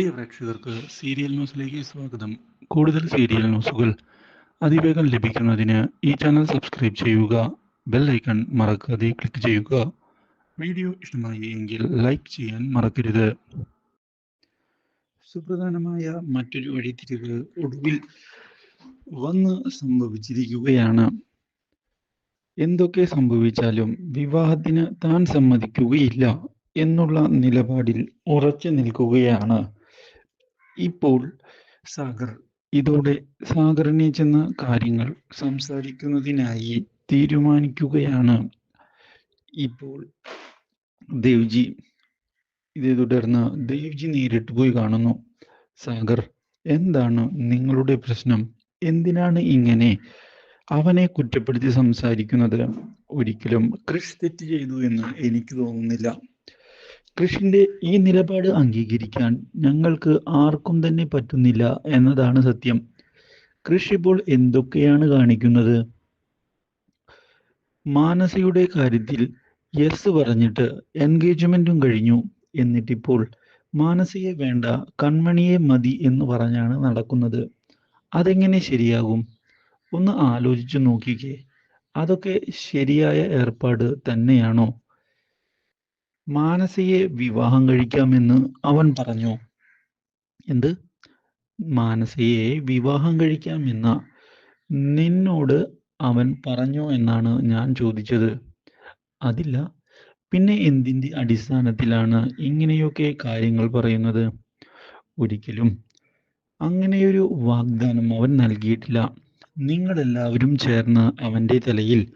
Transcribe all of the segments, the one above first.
പ്രിയ പ്രേക്ഷകർക്ക് സീരിയൽ ന്യൂസിലേക്ക് സ്വാഗതം. കൂടുതൽ സീരിയൽ ന്യൂസുകൾ അതിവേഗം ലഭിക്കുന്നതിന് ഈ ചാനൽ സബ്സ്ക്രൈബ് ചെയ്യുക ബെൽ ഐക്കൺ മറക്കാതെ ക്ലിക്ക് ചെയ്യുക. വീഡിയോ ഇഷ്ടമായി എങ്കിൽ ലൈക്ക് ചെയ്യാൻ മറക്കരുത്. സുപ്രധാനമായ മറ്റൊരു വഴിത്തിരിവ് ഒടുവിൽ വന്ന് സംഭവിച്ചിരിക്കുകയാണ്. എന്തൊക്കെ സംഭവിച്ചാലും വിവാഹത്തിന് താൻ സമ്മതിക്കുകയില്ല എന്നുള്ള നിലപാടിൽ ഉറച്ചു നിൽക്കുകയാണ്. ഇപ്പോൾ സാഗർ ഇതോടെ സാഗറിനെ ചെന്ന കാര്യങ്ങൾ സംസാരിക്കുന്നതിനായി തീരുമാനിക്കുകയാണ്. ഇപ്പോൾ ദേവ്ജി ഇതേ തുടർന്ന് ദേവ്ജി നേരിട്ട് പോയി കാണുന്നു. സാഗർ എന്താണ് നിങ്ങളുടെ പ്രശ്നം? എന്തിനാണ് ഇങ്ങനെ അവനെ കുറ്റപ്പെടുത്തി സംസാരിക്കുന്നത്? ഒരിക്കലും ക്രിസ് തെറ്റ് ചെയ്തു എന്ന് എനിക്ക് തോന്നുന്നില്ല. കൃഷിന്റെ ഈ നിലപാട് അംഗീകരിക്കാൻ ഞങ്ങൾക്ക് ആർക്കും തന്നെ പറ്റുന്നില്ല എന്നതാണ് സത്യം. കൃഷി ഇപ്പോൾ എന്തൊക്കെയാണ് കാണിക്കുന്നത്? മാനസയുടെ കാര്യത്തിൽ യെസ് പറഞ്ഞിട്ട് എൻഗേജ്മെന്റും കഴിഞ്ഞു. എന്നിട്ടിപ്പോൾ മാനസിയെ വേണ്ട കൺമണിയെ മതി എന്ന് പറഞ്ഞാണ് നടക്കുന്നത്. അതെങ്ങനെ ശരിയാകും? ഒന്ന് ആലോചിച്ചു നോക്കിക്കേ. അതൊക്കെ ശരിയായ ഏർപ്പാട് തന്നെയാണോ? മാനസയെ വിവാഹം കഴിക്കാമെന്ന് അവൻ പറഞ്ഞു. എന്ത്? മാനസയെ വിവാഹം കഴിക്കാമെന്ന നിന്നോട് അവൻ പറഞ്ഞു എന്നാണ് ഞാൻ ചോദിച്ചത്. അതില്ല. പിന്നെ എന്തിന്റെ അടിസ്ഥാനത്തിലാണ് ഇങ്ങനെയൊക്കെ കാര്യങ്ങൾ പറയുന്നത്? ഒരിക്കലും. അങ്ങനെയൊരു വാഗ്ദാനം അവൻ നൽകിയിട്ടില്ല. നിങ്ങളെല്ലാവരും ചേർന്ന് അവന്റെ തലയിൽ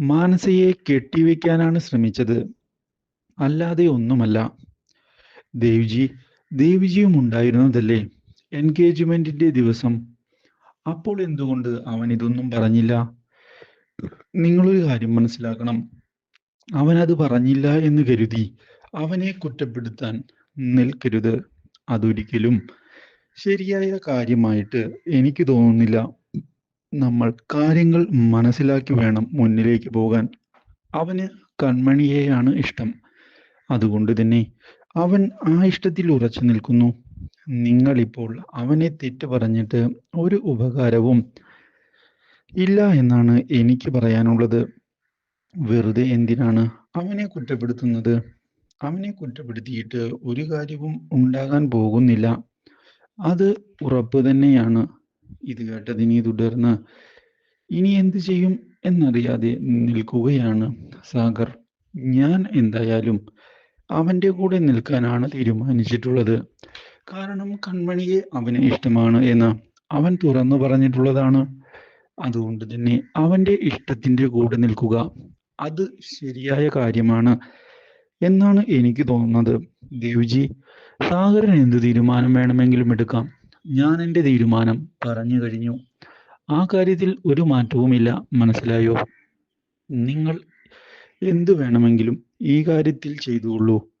മാനസയെ കെട്ടിവെക്കാനാണ് ശ്രമിച്ചത്. അല്ലാതെ ഒന്നുമല്ല. ദേവിജി ദേവിജിയും ഉണ്ടായിരുന്നതല്ലേ? എൻഗേജ്മെന്റിന്റെ ദിവസം. അപ്പോൾ എന്തുകൊണ്ട് അവൻ ഇതൊന്നും പറഞ്ഞില്ല? നിങ്ങളൊരു കാര്യം മനസ്സിലാക്കണം. അവൻ അത് പറഞ്ഞില്ല എന്ന് കരുതി അവനെ കുറ്റപ്പെടുത്താൻ നിൽക്കരുത്. അതൊരിക്കലും ശരിയായ കാര്യമായിട്ട് എനിക്ക് തോന്നുന്നില്ല. നമ്മൾ കാര്യങ്ങൾ മനസ്സിലാക്കി വേണം മുന്നിലേക്ക് പോകാൻ. അവന് കൺമണിയെയാണ് ഇഷ്ടം. അതുകൊണ്ട് തന്നെ അവൻ ആ ഇഷ്ടത്തിൽ ഉറച്ചു നിൽക്കുന്നു. നിങ്ങളിപ്പോൾ അവനെ തെറ്റ് പറഞ്ഞിട്ട് ഒരു ഉപകാരവും ഇല്ല എന്നാണ് എനിക്ക് പറയാനുള്ളത്. വെറുതെ എന്തിനാണ് അവനെ കുറ്റപ്പെടുത്തുന്നത്? അവനെ കുറ്റപ്പെടുത്തിയിട്ട് ഒരു കാര്യവും ഉണ്ടാകാൻ പോകുന്നില്ല. അത് ഉറപ്പ് തന്നെയാണ്. ഇത് കേട്ടതിനെ തുടർന്ന് ഇനി എന്ത് ചെയ്യും എന്നറിയാതെ നിൽക്കുകയാണ് സാഗർ. ഞാൻ എന്തായാലും അവന്റെ കൂടെ നിൽക്കാനാണ് തീരുമാനിച്ചിട്ടുള്ളത്. കാരണം കൺമണിയെ അവന് ഇഷ്ടമാണ് എന്ന് അവൻ തുറന്നു പറഞ്ഞിട്ടുള്ളതാണ്. അതുകൊണ്ട് തന്നെ അവന്റെ ഇഷ്ടത്തിന്റെ കൂടെ നിൽക്കുക അത് ശരിയായ കാര്യമാണ് എന്നാണ് എനിക്ക് തോന്നുന്നത്. ദേവ്ജി സാഗരൻ എന്ത് തീരുമാനം വേണമെങ്കിലും എടുക്കാം. ഞാൻ എന്റെ തീരുമാനം പറഞ്ഞു കഴിഞ്ഞു. ആ കാര്യത്തിൽ ഒരു മാറ്റവുമില്ല മനസ്സിലായോ? നിങ്ങൾ എന്തു വേണമെങ്കിലും ഈ കാര്യത്തിൽ ചെയ്തുകൊള്ളൂ.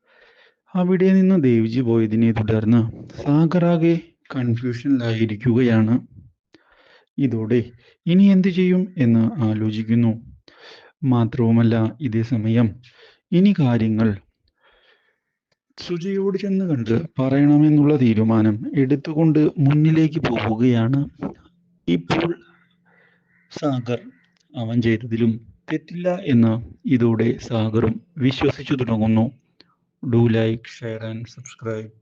അവിടെ നിന്ന് ദേവ്ജി പോയതിനെ തുടർന്ന് സാഗറാകെ കൺഫ്യൂഷനിലായിരിക്കുകയാണ്. ഇതോടെ ഇനി എന്തു ചെയ്യും എന്ന് ആലോചിക്കുന്നു. മാത്രവുമല്ല ഇതേ സമയം ഇനി കാര്യങ്ങൾ സുജയോട് ചെന്ന് കണ്ട് പറയണമെന്നുള്ള തീരുമാനം എടുത്തുകൊണ്ട് മുന്നിലേക്ക് പോവുകയാണ്. ഇപ്പോൾ സാഗർ അവൻ ചെയ്തതിലും തെറ്റില്ല എന്ന് ഇതോടെ സാഗറും വിശ്വസിച്ചു തുടങ്ങുന്നു. Do like share and subscribe